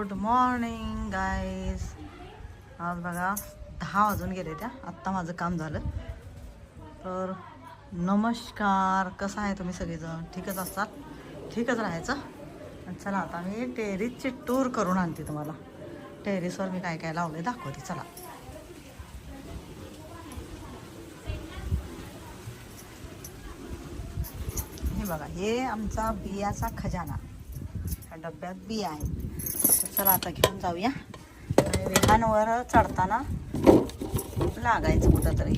Good morning guys आज बघा दहा वाजून गेले त्या. आत्ता माझं काम झालं. तर नमस्कार. कसं आहे तुम्ही सगळेजण? ठीकच असतात? ठीकच राहायचं? आणि चला आता मी टेरिसची टूर करून आणते तुम्हाला. टेरिसवर मी काय काय लावले दाखवते. चला. हे बघा हे आमचा बियाचा खजाना. ह्या डब्यात बिया आहेत. चला आता घेऊन जाऊया. विहानवर चढताना लागायचं कुठं तरी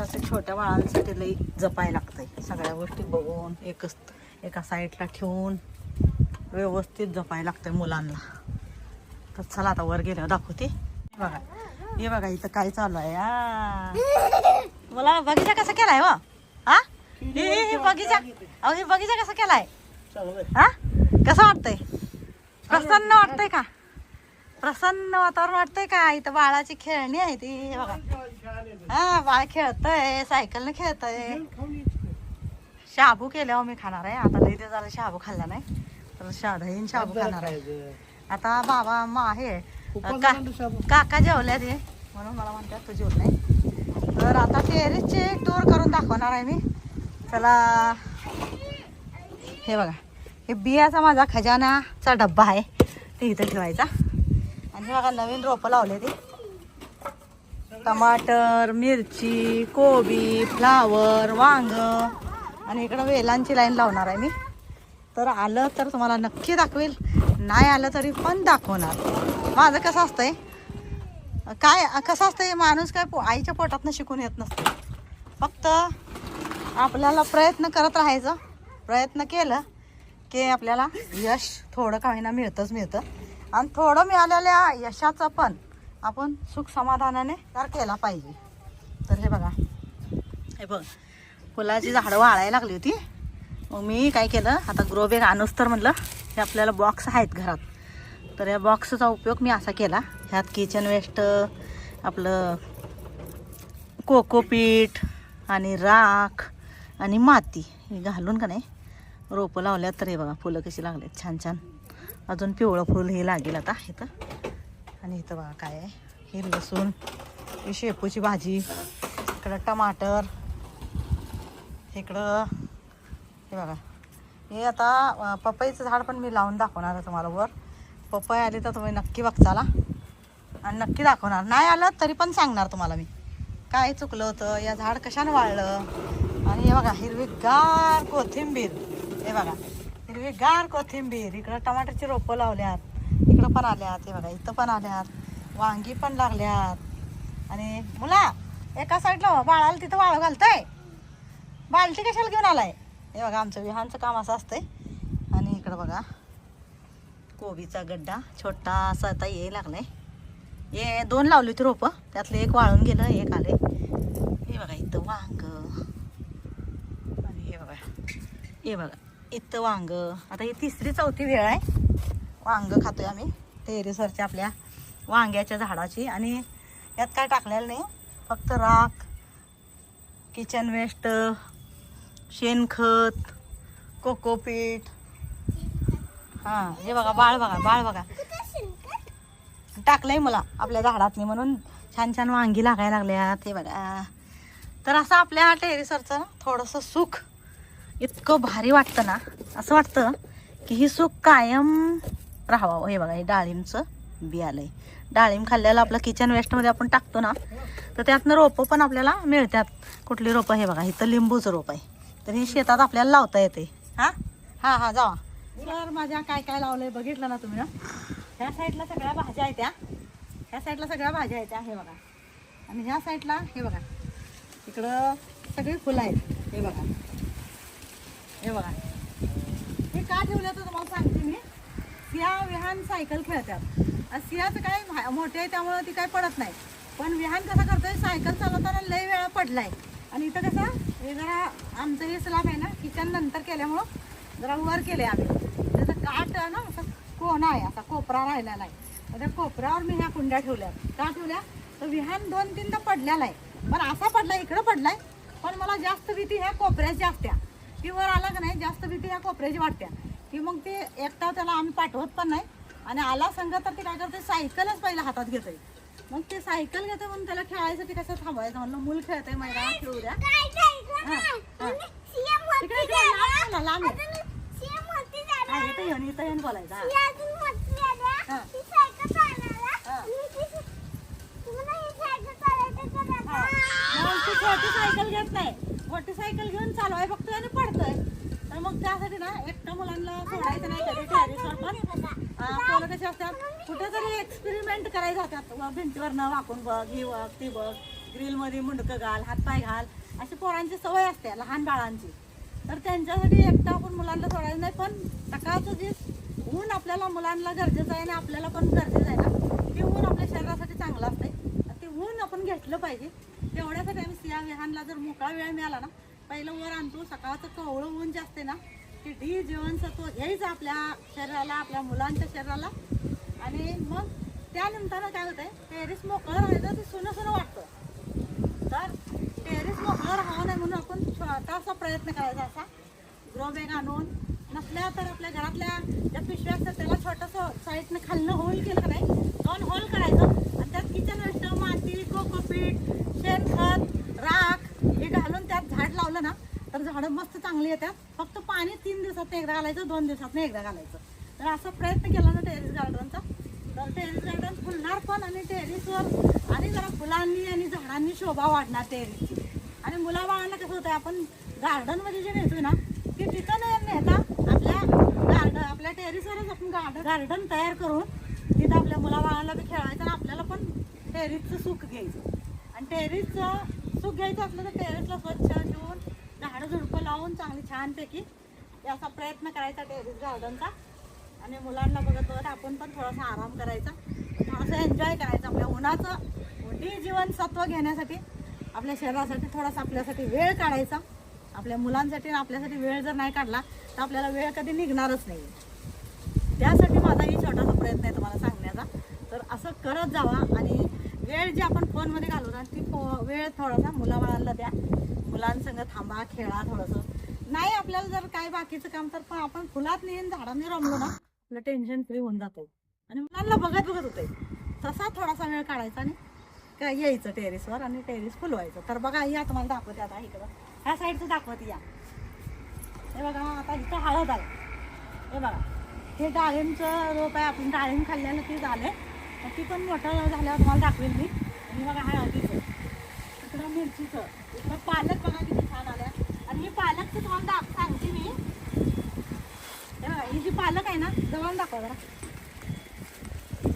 असं छोट्या बाळांसाठी लई जपाय लागतंय. सगळ्या गोष्टी बघून एकच एका साईडला ठेवून व्यवस्थित जपाय लागतंय मुलांना. तर चला आता वर गेल्यावर दाखवते. बघा हे बघा इथं काय चालू आहे. आ. मला बगीचा कसा केलाय व हा हे हे- हे बगीचा अहो हे बगीचा कसा केलाय? हा कसं वाटतंय? प्रसन्न वाटतंय का? प्रसन्न वातावरण वाटतंय का? इथं बाळाची खेळणी आहे ती हे बघा. हा बाळ खेळतय सायकलने खेळतय. शाबू केल्यावर मी खाणार आहे. आता लई ते झालं शाबू खाल्ला नाही. तर शादहीन शाबू खाणार आहे. आता बाबा मा आहे. का- काका जेवल्या ते म्हणून मला म्हणतात तू जेवत नाही. तर आता टेरिसचे टूर करून दाखवणार आहे मी. चला. हे बघा. हे बियाचा माझा खजानाचा डब्बा आहे. ते इथं ठेवायचा. आणि बघा नवीन रोपं लावले ते. टमाटर मिरची कोबी फ्लावर वांग. आणि इकडं वेलांची लाईन लावणार आहे मी. तर आलं तर तुम्हाला नक्की दाखवेल. नाही आलं तरी पण दाखवणार. माझं कसं असतंय? काय कसं असतंय? माणूस काय पो आईच्या पोटातनं शिकून येत नसतं. फक्त आपल्याला प्रयत्न करत राहायचं. प्रयत्न केलं की आपल्याला यश थोडं का होईना मिळतंच मिळतं. आणि थोडं मिळालेल्या यशाचं पण आपण सुख समाधानाने तर केला पाहिजे. तर हे बघा. हे बघ. फुलाची झाडं वाळायला लागली होती. मग मी काय केलं? आता ग्रो बॅग आणूस तर म्हणलं हे आपल्याला बॉक्स आहेत घरात. तर या बॉक्सचा उपयोग मी असा केला. ह्यात किचन वेस्ट आपलं कोकोपीट आणि राख आणि माती. घालून का नाही? रोपं लावल्यात तर हे बघा फुलं कशी लागलेत. छान छान. अजून पिवळं फुल हे लागेल आता इथं. आणि इथं बघा काय आहे. हे लसूण ही शेपूची भाजी इकडं टमाटर इकडं हे बघा. हे आता पपईचं झाड पण मी लावून दाखवणार आहे तुम्हाला वर. पपई आली तर तुम्ही नक्की बघचाला आणि नक्की दाखवणार. नाही आलं तरी पण सांगणार तुम्हाला मी. काय चुकलं होतं? या झाड कशानं वाळलं? आणि हे बघा हिरवीगार कोथिंबीर. हे बघा. हिरवीगार कोथिंबीर. इकडं टमाटरची रोपं लावल्यात. इकडं पण आल्यात. हे बघा इथं पण आल्यात. वांगी पण लागल्यात. आणि मुला एका साईडला हो, बाळाला तिथं वाळू घालतंय. बालटी कशाला घेऊन आलाय? हे बघा आमचं विहानचं काम असं असतंय. आणि इकडं बघा कोबीचा गड्डा छोटा असा आता ये लागलाय. हे दोन लावली होती रोपं. त्यातलं एक वाळून गेलं एक आले हे बघा इथं वांग. आणि हे बघा हे बघा. इथं वांग. आता ही तिसरी चौथी वेळ आहे. वांग खातोय आम्ही. टेरेसवरच्या आपल्या वांग्याच्या झाडाची. आणि यात काय टाकलेलं नाही. फक्त राख किचन वेस्ट शेणखत कोकोपीट हां हे बघा बाळ बघा बाळ बघा. टाकलंय मला आपल्या झाडातली म्हणून. छान छान वांगी लागायला लागल्यात हे बघा. तर असं आपल्या टेरेसवरचं थोडंसं सुख इतकं भारी वाटतं ना असं वाटतं की ही सुख कायम राहावं. हे बघा हे डाळिंबचं बी आलंय. डाळिंब खाल्ल्याला आपलं किचन वेस्टमध्ये आपण टाकतो ना तर त्यातनं रोपं पण आपल्याला मिळतात. कुठली रोपं? हे बघा इथं लिंबूचं रोप आहे. तर हे शेतात आपल्याला लावता येते. हां? हां हां जावा. तर माझ्या काय काय लावलंय बघितलं ना तुम्ही? ना ह्या साईडला सगळ्या भाज्या आहेत त्या ह्या साईडला सगळ्या भाज्या आहेत त्या हे बघा. आणि ह्या साईडला हे बघा. इकडं सगळी फुलं आहेत. हे बघा. हे बघा. हे का ठेवलं तर तुम्हाला सांगते मी? सिया विहान सायकल खेळतात. आणि सियाचं काय मोठे आहे त्यामुळं ती काय पडत नाही. पण विहान कसं करतोय सायकल चालवताना लय वेळा पडलाय. आणि इथं कसं हे जरा आमचं हे स्लॅब आहे ना किचन नंतर केल्यामुळं जरा वर केले आम्ही. त्याचं काट ना असं कोणा आहे असा कोपरा राहिलेला आहे तर त्या कोपऱ्यावर मी ह्या कुंड्या ठेवल्या. का ठेवल्या? तर विहान दोन तीनदा पडलेला आहे. पण असा पडलाय इकडं पडलाय. पण मला जास्त भीती ह्या कोपऱ्याची असत्या ती वर आला का नाही जास्त भीती ह्या कोपऱ्याची वाटत्या की मग ते एकटा त्याला आम्ही पाठवत पण नाही. आणि आला संघ तर ते काय करते सायकलच पहिला हातात घेते मग ते सायकल घेते म्हणून त्याला खेळायसाठी कसं थांबवायचं म्हणलं मूल खेळू द्या. लांब आहे ना, लांब आहे. इथं येऊन इथं येऊन बोलायचं छोटी सायकल घेत नाही. मोठी सायकल घेऊन चालवाय तर मग त्यासाठी ना एकटा मुलांना सोडायचं नाही कधी पण. पोरं कशी असतात कुठेतरी एक्सपेरिमेंट करायला जातात. भिंतीवरनं वाकून बघ ही बघ ती बघ ग्रिलमध्ये मुंडकं घाल हातपाय घाल. अशी पोरांची सवय असते लहान बाळांची. तर त्यांच्यासाठी एकटा आपण मुलांना सोडायचं नाही पण सकाळचं जे ऊन आपल्याला मुलांना गरजेचं आहे आणि आपल्याला पण गरजेचं आहे ना ते ऊन आपल्या शरीरासाठी चांगलं असतंय. ते ऊन आपण घेतलं पाहिजे. तेवढ्यासाठी आम्ही सिया विहानला जर मोकळा वेळ मिळाला ना पहिलं वर आणतो. सकाळचं कवळं ऊन जे असते ना की डी जीवनसत्व घ्यायचं आपल्या शरीराला आपल्या मुलांच्या शरीराला. आणि मग त्यानंतर काय होतंय टेरिस मोकळं राहायचं ते सुनं सुनं वाटतं. तर टेरिस मोकळं राहावं नाही म्हणून आपण छोटासा प्रयत्न करायचा असा. ग्रोबॅग आणून नसल्या तर आपल्या घरातल्या ज्या पिशव्या असतात त्याला छोटंसं साईडनं खालनं होल केलं का नाही दोन होल करायचं. आणि त्यात किचन वेस्ट माती कोकोपीट शेणखत राख हे घालून त्यात झाड लावलं ना तर झाडं मस्त चांगली येतात. फक्त पाणी तीन दिवसात एकदा घालायचं दोन दिवसात एकदा घालायचं. तर असा प्रयत्न केला ना टेरेस गार्डनचा. तर टेरिस गार्डन फुलणार पण आणि टेरिसवर आणि जरा फुलांनी आणि झाडांनी शोभा वाढणार टेरिसची. आणि मुलाबाळांना कसं होतं आपण गार्डनमध्ये जे नेतोय ना ते तिथं नाही नेता आपल्या गार्डन आपल्या टेरिसवरच आपण गार्डन गार्डन तयार करून तिथं आपल्या मुलाबाळांना बी खेळायचं आणि आपल्याला पण टेरिसचं सुख घ्यायचं. आणि टेरिसचं सुख घ्यायचं असलं तर टेरेसला स्वच्छ ठेवून झाडं झुडपं लावून चांगली छानपैकी असा प्रयत्न करायचा टेरेस गार्डनचा आणि मुलांना बघत बघत आपण पण थोडासा आराम करायचा. थोडासा एन्जॉय करायचा आपल्या उन्हाचं मोठी जीवनसत्व घेण्यासाठी आपल्या शरीरासाठी थोडासा आपल्यासाठी वेळ काढायचा. आपल्या मुलांसाठी आणि आपल्यासाठी वेळ जर नाही काढला तर आपल्याला वेळ कधी निघणारच नाही. त्यासाठी माझा ही छोटासा प्रयत्न आहे तुम्हाला सांगण्याचा. तर असं करत जावा आणि वेळ जी आपण फोनमध्ये घालवतो ती फो- वेळ थोडासा मुलाबाळांना द्या. मुलांसंग थांबा खेळा थोडंसं. नाही आपल्याला जर काय बाकीचं काम तर पण आपण फुलात नेऊन झाडांनी रमलो ना आपलं टेन्शन फ्री होऊन जातो. आणि मुलांना बघत बघत होते. तसा थोडासा वेळ काढायचा आणि काय यायचं टेरेसवर आणि टेरेस फुलवायचं. तर बघा या तुम्हाला दाखवते आता इकडं. ह्या साईडचं दाखवते या. हे बघा आता इथं हळद आहे. हे बघा हे डाळिंबचं रोप आहे. आपण डाळिंब खाल्ल्यानं ते झालं आहे ती पण मोठं झाल्यावर तुम्हाला दाखवेल मी. आणि बघा हळदीचं इकडं मिरचीचं. इकडं पालक बघा किती छान आल्या. आणि ही पालकचं तुम्हाला दाख सांगते मी. ही जी पालक आहे ना जवळ दाखवा जरा.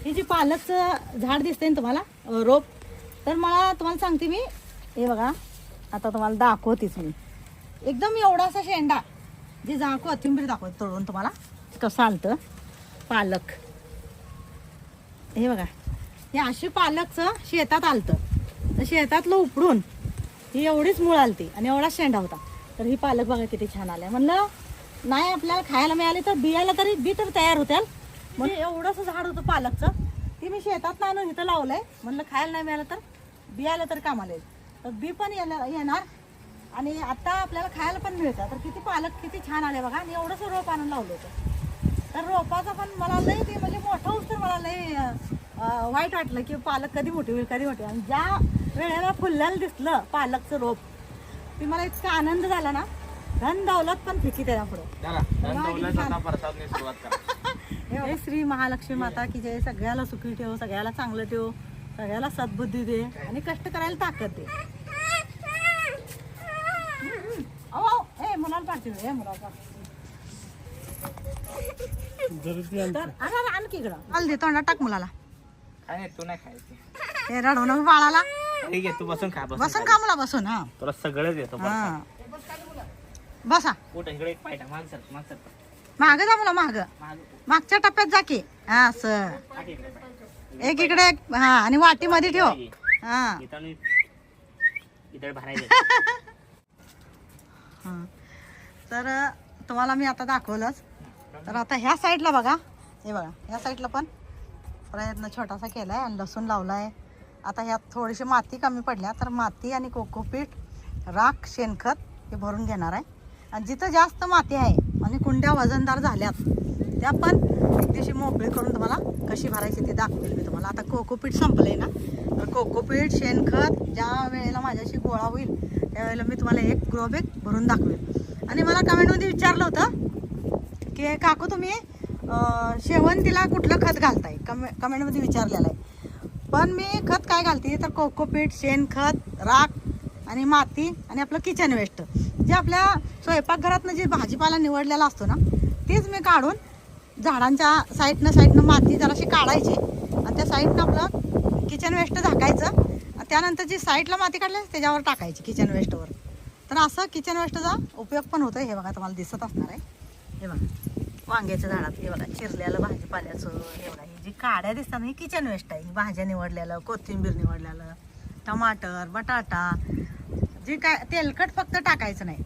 ही जी पालकचं झाड दिसते ना तुम्हाला रोप तर मला तुम्हाला सांगते मी. हे बघा आता तुम्हाला दाखवतेच मी. एकदम एवढासा शेंडा जे जा कोथिंबीर दाखवत तळून तुम्हाला कसं आलतं पालक. हे बघा. हे अशी पालकचं शेतात आलतं. तर शेतातलं उपडून ही एवढीच मुळ आलती आणि एवढा शेंडा होता. तर ही पालक बघा किती छान आल्या. म्हणलं नाही आपल्याला खायला मिळाली तर बियाला तरी बी तर तयार होत्याल. म्हणजे एवढंसं झाड होतं पालकचं. ते मी शेतात आणून इथं लावलंय. म्हणलं खायला नाही मिळालं तर बियाला तर कामाला येईल. तर बी पण येणार येणार. आणि आता आपल्याला खायला पण मिळतं. तर किती पालक किती छान आले बघा. आणि एवढंसं रोप आणून लावलं होतं. तर रोपाचा पण मला लय ते म्हणजे मोठं तर मला लय अं, वाईट वाटलं की पालक कधी मोठी होईल कधी मोठी. आणि ज्या वेळेला फुललेलं दिसलं पालकचं रोप ते मला इतका आनंद झाला ना धन दौलत पण फिकी त्याला पुढे. चला धन दौलत आता प्रसादने सुरुवात करा. हे श्री महालक्ष्मी माता की जय. सगळ्याला सुखी ठेव सगळ्याला चांगलं ठेव सगळ्याला सद्बुद्धी दे आणि कष्ट करायला ताकद दे. ए मुलाला पाठवू ए मुलाला आणखी इकडं. हल्दी तोंडात टाक मुलाला. काय नाही तू नाही खायची. हे बाळाला. ठीक आहे तू बसून खा बसून बसून का मुला बसून हा. तुला सगळं देतो हा. बसा. कुठं इकडे एक पायटा माग सर माग सर माग जा मुला माग. माग. मागच्या टप्प्यात जा की. हा असं. इकडे पाय. एक इकडे एक हा आणि ठेव. हा. इथं आणि- इथं भरायचं. हा. तर तुम्हाला मी आता दाखवलंच. तर आता ह्या साईडला बघा. हे बघा ह्या साईडला पण प्रयत्न छोटासा केला आहे आणि लसूण लावलाय. आता ह्यात थोडीशी माती कमी पडल्या तर माती आणि कोकोपीट राख शेणखत हे भरून घेणार आहे. आणि जिथं जास्त माती आहे आणि कुंड्या वजनदार झाल्यात त्या पण एक दिवशी मोकळी करून तुम्हाला कशी भरायची ते दाखवेल मी तुम्हाला. आता कोकोपीठ आहे ना? तर कोकोपीठ शेणखत ज्या वेळेला माझ्याशी गोळा होईल त्यावेळेला मी तुम्हाला एक ग्रोबॅग भरून दाखवेल. आणि मला कमेंटमध्ये विचारलं होतं की काकू तुम्ही शेवंतीला कुठलं खत घालताय? कमे कमेंटमध्ये विचारलेलं आहे. पण मी खत काय घालते? तर कोकोपीठ शेणखत राख आणि माती आणि आपलं किचन वेस्ट जे आपल्या स्वयंपाकघरातनं जे भाजीपाला निवडलेला असतो ना तेच मी काढून झाडांच्या साईडनं साईडनं माती जराशी काढायची आणि त्या साईडनं आपलं किचन वेस्ट झाकायचं त्यानंतर जी साईडला माती काढली त्याच्यावर टाकायची किचन वेस्टवर तर असं किचन वेस्टचा उपयोग पण होतो हे बघा तुम्हाला दिसत असणार आहे. हे बघा. वांग्याच्या झाडात हे बघा चिरलेलं भाजीपाल्याचं हे बघा ही जी काड्या दिसतात ही किचन वेस्ट आहे. ही भाज्या निवडलेलं कोथिंबीर निवडलेलं टमाटर बटाटा जे काय तेलकट फक्त टाकायचं नाही.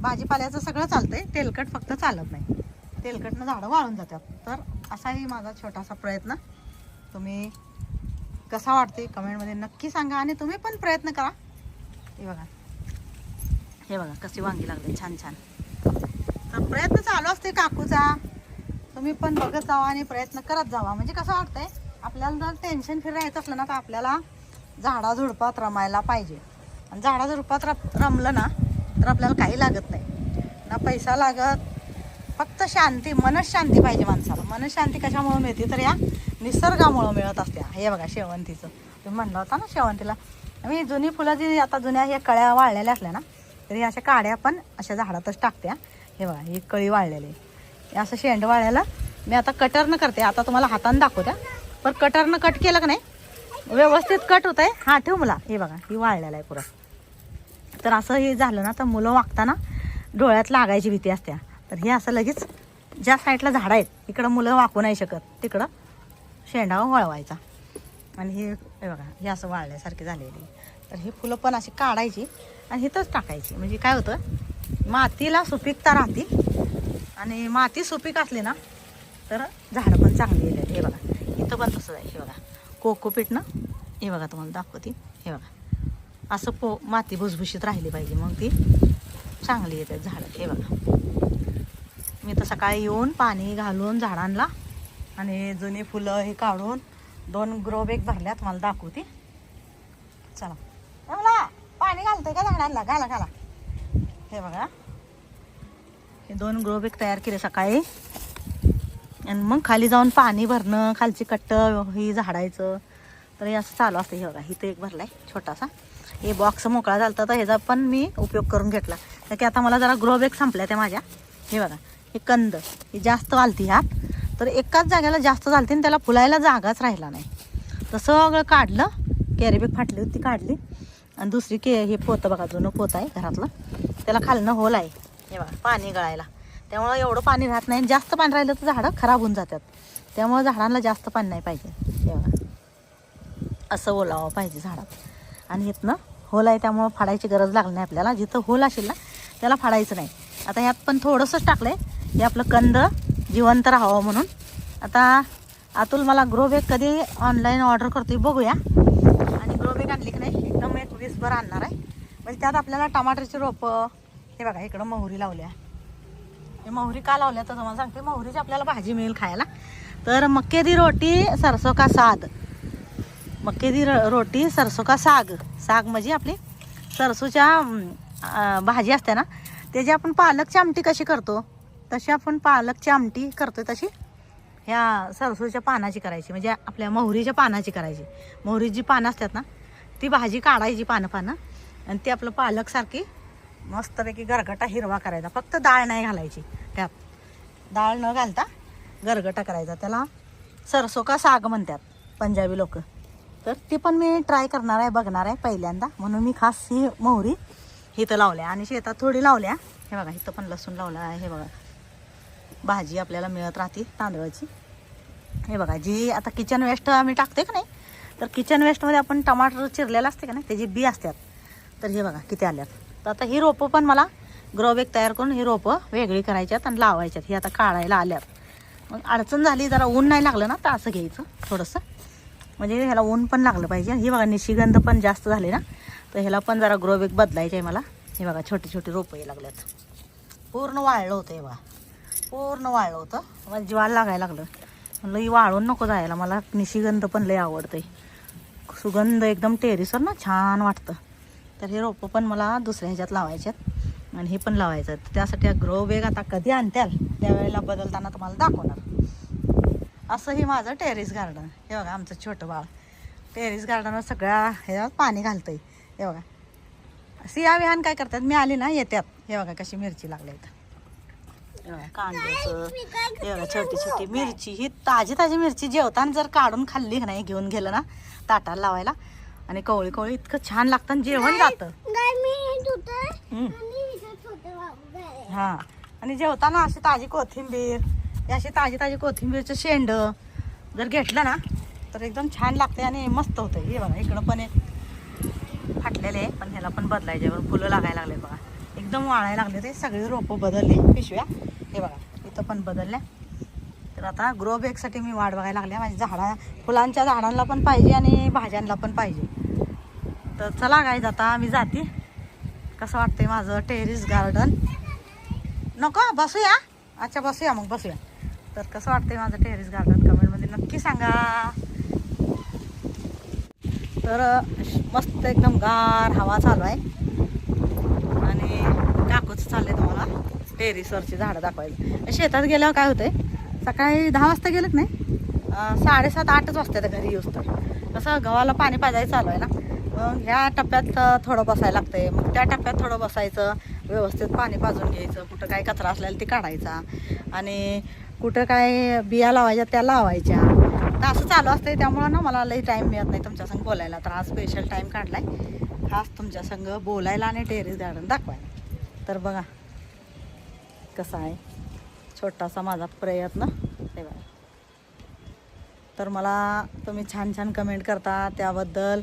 भाजीपाल्याचं सगळं चालतंय तेलकट फक्त चालत नाही. तेलकटनं झाडं वाळून जातात. तर असाही माझा छोटासा प्रयत्न. तुम्ही कसा वाटते कमेंटमध्ये नक्की सांगा आणि तुम्ही पण प्रयत्न करा. हे बघा. हे बघा कशी वांगी लागले छान छान. प्रयत्न चालू असते काकूचा. तुम्ही पण बघत जावा आणि प्रयत्न करत जावा. म्हणजे कसं वाटतंय आपल्याला जर टेन्शन फिरायचं राहायचं असलं ना तर आपल्याला झाडा झुडपात रमायला पाहिजे. आणि झाडा झुडपात रमलं ना तर आपल्याला काही लागत नाही. ना पैसा लागत फक्त शांती मनशांती पाहिजे माणसाला. मनशांती कशामुळे मिळते? तर या निसर्गामुळं मिळत असते. हे बघा शेवंतीचं. तुम्ही म्हणलं होता ना शेवंतीला. मी जुनी फुलं जी आता जुन्या ह्या कळ्या वाळलेल्या असल्या ना तरी अशा काड्या पण अशा झाडातच टाकत्या हे बघा ही कळी वाळलेली हे असं शेंड वाळायला मी आता कटरनं करते आता तुम्हाला हातानं दाखवत्या पण कटरनं कट केलं का नाही व्यवस्थित कट होत आहे हा ठेव मला. हे बघा ही वाळलेला आहे पुरा. तर असं हे झालं ना तर मुलं वागताना डोळ्यात लागायची भीती असत्या तर हे असं लगेच ज्या साईडला झाडं आहेत इकडं मुलं वाकू नाही शकत. तिकडं शेंडा वळवायचा. आणि हे हे बघा हे असं वाळल्यासारखी झालेली तर ही फुलं पण अशी काढायची आणि इथंच टाकायची. म्हणजे काय होतं मातीला सुपीकता राहते. आणि माती सुपीक असली ना तर झाडं पण चांगली येईल हे बघा इथं पण तसंच आहे. हे बघा कोकोपीट ना? हे बघा तुम्हाला दाखवते. हे बघा असं पो माती भुसभुशीत राहिली पाहिजे. मग ती चांगली येतात झाडं. हे बघा मी तर सकाळी येऊन पाणी घालून झाडांना आणि जुनी फुलं हे काढून दोन ग्रो बॅग भरल्या तुम्हाला दाखवते. चला. मला पाणी घालतोय का झाडांना? घाला घाला. हे बघा. हे दोन ग्रोबेक तयार केले सकाळी. आणि मग खाली जाऊन पाणी भरणं खालची कट्ट ही झाडायचं. तर हे असं चालू असतं. हे बघा इथं एक भरलाय छोटासा. हे बॉक्स मोकळा झाला तर ह्याचा पण मी उपयोग करून घेतला. तर की आता मला जरा ग्रोबेक संपल्या त्या माझ्या. हे बघा हे कंद. हे जास्त आलती ह्यात. तर एकाच जागेला जास्त झालती आणि त्याला फुलायला जागाच राहिला नाही. तर सगळं काढलं. कॅरीबॅग फाटली होती काढली. आणि दुसरी के हे पोतं बघा जुनं पोतं आहे घरातलं. त्याला खालनं होल आहे हे बघा पाणी गळायला. त्यामुळं एवढं पाणी राहत नाही. जास्त पाणी राहिलं तर झाडं खराब होऊन जातात. त्यामुळं झाडांना जास्त पाणी नाही पाहिजे. तेव्हा असं ओलावं पाहिजे झाडात. आणि इथनं होल आहे त्यामुळं फाडायची गरज लागली नाही आपल्याला. जिथं होल असेल ना त्याला फाडायचं नाही. आता ह्यात पण थोडंसंच टाकलं आहे हे आपलं कंद जिवंत राहावं म्हणून. आता अतुल मला ग्रो कधी ऑनलाईन ऑर्डर करतोय बघूया. आणि ग्रो आणली की नाही? एकदम एक वीसभर आणणार आहे. म्हणजे त्यात आपल्याला टमाटरची रोपं हे बघा इकडं मोहरी लावल्या. हे मोहरी का लावल्या तर तुम्हाला सांगते. मोहरीची आपल्याला भाजी मिळेल खायला. तर मक्के दी रोटी सरसो का साग. मक्के दी र- रोटी सरसो का साग. साग म्हणजे आपली सरसोच्या भाजी असते ना त्याची आपण पालकची आमटी कशी करतो तशी आपण पालकची आमटी करतो तशी. ह्या सरसोच्या पानाची करायची म्हणजे आपल्या मोहरीच्या पानाची करायची. मोहरीची जी पानं असतात ना ती भाजी काढायची पानं पानं आणि ते आपलं पालकसारखी मस्तपैकी गरगटा हिरवा करायचा. फक्त डाळ नाही घालायची. त्यात डाळ न घालता गरगटा करायचा. त्याला सरसो का साग म्हणतात पंजाबी लोक. तर ती पण मी ट्राय करणार आहे बघणार आहे पहिल्यांदा. म्हणून मी खास ही मोहरी इथं लावल्या. आणि शेतात थोडी लावल्या. हे बघा इथं पण लसूण लावलं आहे हे बघा. भाजी आपल्याला मिळत राहते तांदळाची. हे बघा जी आता किचन वेस्ट आम्ही टाकते का नाही तर किचन वेस्टमध्ये आपण टमाटर चिरलेलं असते का नाही त्याची बी असतात. तर हे बघा किती आल्यात. तर आता ही रोपं पण मला ग्रोबॅग तयार करून ही रोपं वेगळी करायच्यात आणि लावायच्यात. ही आता काढायला आल्यात. मग अडचण झाली जरा ऊन नाही लागलं ना तर असं घ्यायचं थोडंसं. म्हणजे ह्याला ऊन पण लागलं पाहिजे. ही बघा निशिगंध पण जास्त झाले ना तर ह्याला पण जरा ग्रोबॅग बदलायचं बदलायचे आहे मला. हे बघा छोटी छोटी रोपं हे लागल्यात. पूर्ण वाळलं होतं हे बघा. पूर्ण वाळलं होतं. मला जीवाला लागायला लागलं. म्हणलं ही वाळून नको जायला. मला निशिगंध पण लई आवडतं सुगंध एकदम टेरिसवर ना छान वाटतं. तर हे रोपं पण मला दुसऱ्या ह्याच्यात लावायचे आहेत. आणि हे पण लावायचं त्यासाठी ग्रो बेग आता कधी आणत्याल? त्यावेळेला बदलताना तुम्हाला दाखवणार. असं हे माझं टेरिस गार्डन हे बघा आमचं छोटं बाळ. टेरिस गार्डनवर सगळ्या ह्याच्यात पाणी घालतं आहे हे बघा. सिया विहान काय करतात? मी आली ना येत्यात. हे बघा कशी मिरची लागली इथं कांद्याचं हे बघा छोटी छोटी मिरची. ही ताजी ताजी मिरची जेवताना जर काढून खाल्ली का नाही घेऊन गेलं ना ताटाला लावायला आणि कवळी कवळी इतकं छान लागतं आणि जेवण जातं. हा. आणि जेवताना अशी ताजी कोथिंबीर अशी ताजी ताजी कोथिंबीरचं शेंड जर घेतलं ना तर एकदम छान लागते आणि मस्त होतं. हे बघा इकडं पण एक फाटलेले आहे पण ह्याला पण बदलायचे बरं फुलं लागायला लागले बघा. एकदम वाळायला लागले ते सगळे रोपं बदलले. पिशव्या. हे बघा इथं पण बदलल्या. तर आता ग्रो बॅगसाठी मी वाट बघायला लागल्या माझ्या झाडा फुलांच्या झाडांना पण पाहिजे आणि भाज्यांना पण पाहिजे. तर चला काय आता आम्ही जाते. कसं वाटतंय माझं टेरिस गार्डन नको बसूया. अच्छा बसूया मग बसूया. तर कसं वाटतंय माझं टेरिस गार्डन कमेंटमध्ये नक्की सांगा. तर मस्त एकदम गार हवा चालू आहे. आणि काकूच चालले तुम्हाला टेरिसवरची झाडं दाखवायला. शेतात गेल्यावर काय होतंय? सकाळी दहा वाजता गेलं नाही? साडेसात आठच वाजता येतं घरी येऊस तर. कसं गव्हाला पाणी पाजायला चालू आहे ना? मग ह्या टप्प्यात थोडं बसायला लागतंय. मग त्या टप्प्यात थोडं बसायचं व्यवस्थित पाणी पाजून घ्यायचं. कुठं काय कचरा असलेला ते काढायचा. आणि कुठं काय बिया लावायच्या त्या लावायच्या. तर असं चालू असतंय. त्यामुळं ना मला लई टाईम मिळत नाही तुमच्या संग बोलायला. तर आज स्पेशल टाईम काढलाय. खास तुमच्या संग बोलायला आणि टेरेस गार्डन दाखवायला. तर बघा कसा आहे. छोटासा माझा प्रयत्न. हे बघा. तर मला तुम्ही छान छान कमेंट करता. त्याबद्दल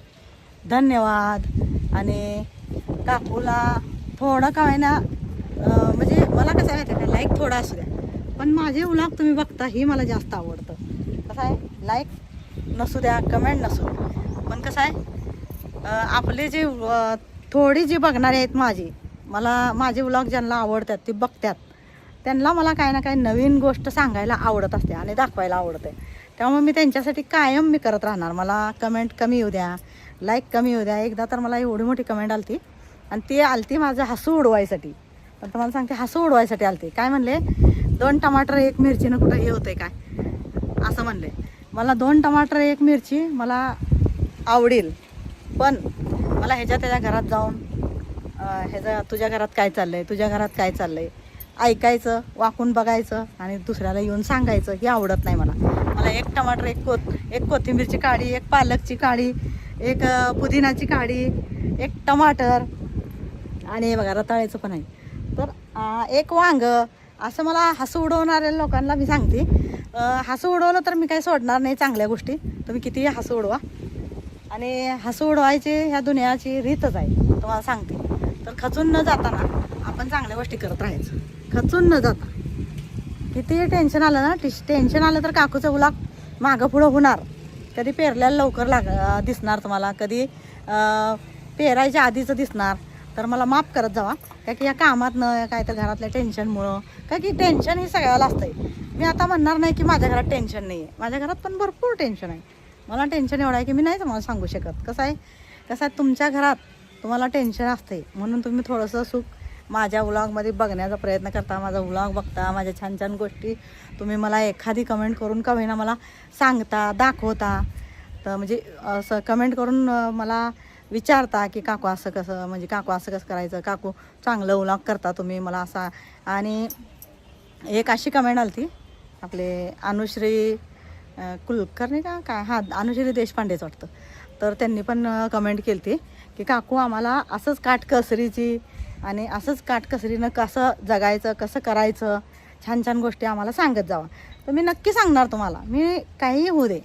धन्यवाद. आणि काकूला थोडं का ना म्हणजे मला कसं माहिती आहे का लाईक थोडा असू द्या. पण माझे उलाग तुम्ही बघता ही मला जास्त आवडतं. कसं आहे? लाईक नसू द्या कमेंट नसू द्या. पण कसं आहे आपले जे थोडी जी बघणारे आहेत माझी मला माझे व्लॉग ज्यांना आवडतात ते बघतात. त्यांना मला काही ना काही नवीन गोष्ट सांगायला आवडत असते आणि दाखवायला आवडते. त्यामुळे मी त्यांच्यासाठी कायम मी करत राहणार. मला कमेंट कमी येऊ द्या. लाईक कमी येऊ द्या. एकदा तर मला एवढी मोठी कमेंट आलती. आणि ती आलती माझं हसू उडवायसाठी. पण तुम्हाला सांगते हसू उडवायसाठी आलती. काय म्हणले? दोन टमाटर एक मिरचीनं कुठं हे होते काय? असं म्हणले. मला दोन टमाटर एक मिरची मला आवडेल. पण मला ह्याच्या त्याच्या घरात जाऊन अं, ह्याच्या तुझ्या घरात काय चाललं आहे तुझ्या घरात काय चाललं आहे ऐकायचं वाकून बघायचं आणि दुसऱ्याला येऊन सांगायचं हे आवडत नाही मला. मला एक टमाटर एक कोथ एक कोथिंबीरची काडी एक पालकची काडी एक पुदिनाची काडी एक टमाटर आणि हे बघा रताळ्याचं पण आहे. तर एक वांग असं मला हसू उडवणाऱ्या लोकांना मी सांगते. हसू उडवलं तर मी काही सोडणार नाही चांगल्या गोष्टी. तुम्ही कितीही हसू उडवा. आणि हसू उडवायची ह्या दुनियाची रीतच आहे तुम्हाला सांगते. तर खचून न जाताना आपण चांगल्या गोष्टी करत राहायचं. खचून न जाता. कितीही टेन्शन आलं ना टिश टेन्शन आलं तर काकूचं उलाक मागं पुढं होणार. कधी पेरल्याला लवकर लाग दिसणार तुम्हाला. कधी पेरायच्या आधीचं दिसणार. तर मला माफ करत जावा. काय की या कामातनं काय तर घरातल्या टेन्शनमुळं काय की टेन्शन हे सगळ्याला असतंय. मी आता म्हणणार नाही की माझ्या घरात टेन्शन नाही आहे माझ्या घरात पण भरपूर टेन्शन आहे. मला टेन्शन एवढं आहे की मी नाही तुम्हाला सांगू शकत. कसं आहे? कसं आहे? तुमच्या घरात तुम्हाला टेन्शन असते म्हणून तुम्ही थोडंसं सुख माझ्या व्लॉगमध्ये बघण्याचा प्रयत्न करता माझा व्लॉग बघता माझ्या छान छान गोष्टी तुम्ही मला एखादी कमेंट करून का होईना मला सांगता दाखवता. तर म्हणजे असं कमेंट करून मला विचारता की काकू असं कसं म्हणजे काकू असं कसं करायचं काकू चांगलं व्लॉग करता तुम्ही मला असा. आणि एक अशी कमेंट आली ती आपले अनुश्री कुलकर्णी का काय हां अनुश्री देशपांडेच वाटतं. तर त्यांनी पण कमेंट केली ती की काकू आम्हाला असंच काटकसरीची आणि असंच काटकसरीनं कसं जगायचं कसं करायचं छान छान गोष्टी आम्हाला सांगत जावा. तर मी नक्की सांगणार तुम्हाला मी काहीही होऊ दे.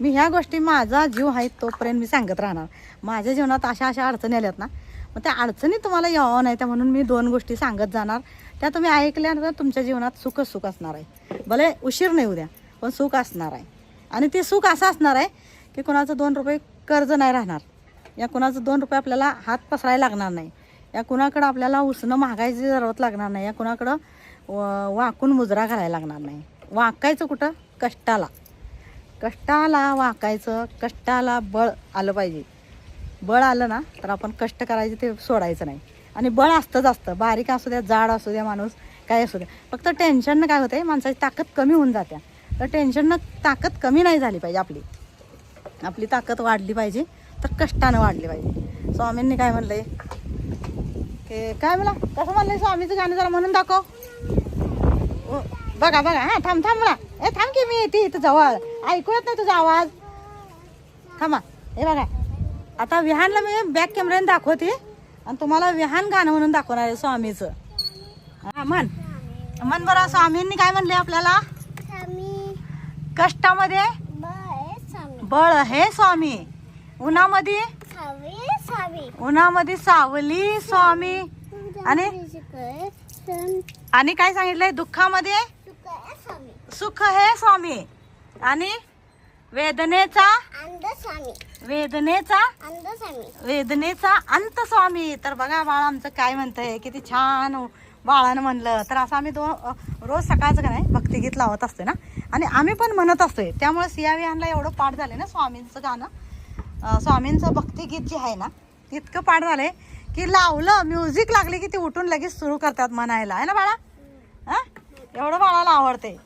मी ह्या गोष्टी माझा जीव आहे तोपर्यंत मी सांगत राहणार. माझ्या जीवनात अशा अशा अडचणी आल्यात ना मग त्या अडचणी तुम्हाला यावं नाही त्या म्हणून मी दोन गोष्टी सांगत जाणार. त्या तुम्ही ऐकल्यानंतर तुमच्या जीवनात सुखच सुख असणार आहे. भले उशीर नाही उद्या पण सुख असणार आहे. आणि ते सुख असं असणार आहे की कोणाचं दोन रुपये कर्ज नाही राहणार. या कुणाचं दोन रुपये आपल्याला हात पसरायला लागणार नाही. या कुणाकडं आपल्याला उसणं महागायची जरूरत लागणार नाही. या कुणाकडं व- वाकून मुजरा घालायला लागणार नाही. वाकायचं कुठं? कष्टाला. कष्टाला वाकायचं कष्टाला बळ आलं पाहिजे. बळ आलं ना तर आपण कष्ट करायचे ते सोडायचं नाही. आणि बळ असतंच असतं. बारीक असू द्या जाड असू द्या माणूस काय असू द्या. फक्त टेन्शननं काय होतंय माणसाची ताकद कमी होऊन जाते. तर टेन्शननं ताकद कमी नाही झाली पाहिजे आपली. आपली ताकद वाढली पाहिजे तर कष्टानं वाढली पाहिजे. स्वामींनी काय म्हणलं आहे की काय म्हणा कसं म्हणलंय स्वामीचं गाणं जरा म्हणून दाखव. बघा बघा हा थांब थांब म्हणा ए थांब की मी येते इथं जवळ. ऐकू येत नाही तुझा आवाज. थांबा. हे बघा. आता विहानला मी बॅक कॅमेऱ्याने दाखवते. आणि तुम्हाला विहान गाणं म्हणून दाखवणार आहे स्वामीचं. हा म्हण. म्हण बरं स्वामींनी काय म्हणले आपल्याला? कष्टामध्ये बळ हे स्वामी. उन्हामध्ये उन्हामध्ये सावली स्वामी. आणि? आणि काय सांगितलंय? दुःखामध्ये? सुख हे स्वामी. आणि वेदनेचा? वेदनेचा? वेदनेचा अंत स्वामी. तर बघा बाळ आमचं काय म्हणतंय. किती छान बाळानं म्हणलं. तर असं आम्ही दोन रोज सकाळचं का नाही भक्तिगीत लावत असते ना? आणि आम्ही पण म्हणत असतोय. त्यामुळे सिया विहानला एवढं पाठ झालं ना स्वामींचं गाणं? स्वामींचं भक्तिगीत जे आहे ना इतकं पाठ झालंय की लावलं म्युझिक लागली की ती उठून लगेच सुरू करतात म्हणायला. आहे ना बाळा? हा? एवढं बाळाला आवडते.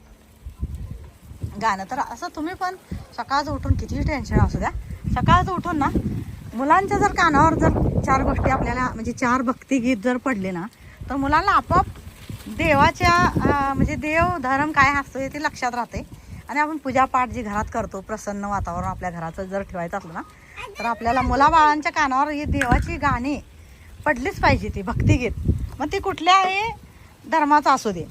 गाणं तर असं तुम्ही पण सकाळचं उठून कितीही टेन्शन असू द्या. सकाळचं उठून ना मुलांच्या जर कानावर जर चार गोष्टी आपल्याला म्हणजे चार भक्तिगीत जर पडले ना तर मुलांना आपोआप देवाच्या म्हणजे देव धर्म काय असतो हे ते लक्षात राहते. आणि आपण पूजापाठ जी घरात करतो प्रसन्न वातावरण आपल्या घराचं जर ठेवायचं असलं ना तर आपल्याला मुलाबाळांच्या कानावर ही देवाची गाणी पडलीच पाहिजे ती भक्तिगीत मग ती कुठल्याही धर्माचा असू दे.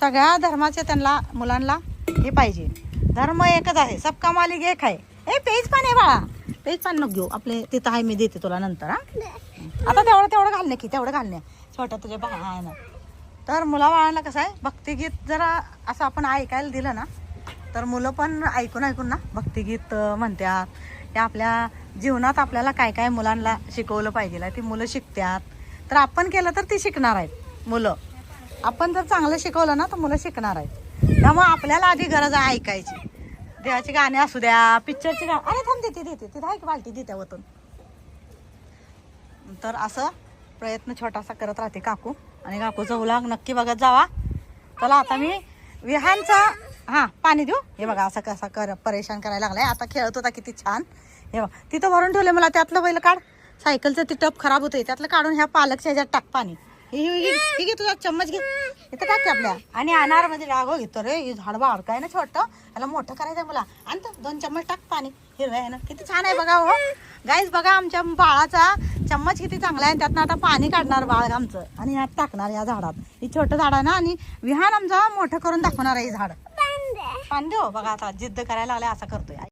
सगळ्या धर्माचे त्यांना मुलांना हे पाहिजे. धर्म एकच आहे. सबका मालिक एक आहे. ए पेज पान आहे बाळा. पेज पान नको घेऊ. आपले तिथं आहे मी देते तुला नंतर हा. आता तेवढं तेवढं घालणे की तेवढं घालणे छोटं तुझ्या बा आहे ना तर मुलाबाळांना कसं आहे भक्तिगीत जरा असं आपण ऐकायला दिलं ना तर मुलं पण ऐकून ऐकून ना भक्तिगीत म्हणतात ते आपल्या जीवनात आपल्याला काय काय मुलांना शिकवलं पाहिजे ती मुलं शिकतात तर आपण केलं तर ती शिकणार आहेत मुलं. आपण जर चांगलं शिकवलं ना तर मुलं शिकणार आहेत. त्यामुळे आपल्याला आधी गरज आहे ऐकायची. देवाची गाणी असू द्या पिक्चरची गाणी अरे थांब देते देते तिथं ऐक बालटी देते वतून. तर असं प्रयत्न छोटासा करत राहते काकू. आणि काकूचा उलाग नक्की बघत जावा. चला आता मी विहानचा हां पाणी देऊ. हे बघा असं कसं कर परेशान करायला लागलाय. आता खेळत होता किती छान. हे बघा तिथं भरून ठेवले मला त्यातलं पहिलं काढ. सायकलचं ती टप खराब होते त्यातलं काढून ह्या पालकच्या ह्याच्यात टाक पाणी. हे हे- हे हे घे तुझा चम्मच घे. इथं टाक आपल्या. आणि अनारमध्ये रागो घेतो रे हे झाड बारक आहे ना छोटं. याला मोठं करायचं मला. आणतो दोन चम्मच टाक पाणी. हिरवं आहे ना किती छान आहे बघा हो. गाईज बघा आमच्या बाळाचा चम्मच किती चांगला आहे. त्यातनं आता पाणी काढणार बाळ आमचं. आणि ह्यात टाकणार या झाडात. ही छोटं झाड आहे ना आणि विहान आमचं मोठं करून दाखवणार आहे हे झाड. पाणी देऊ बघा आता जिद्द करायला लागले असं करतोय.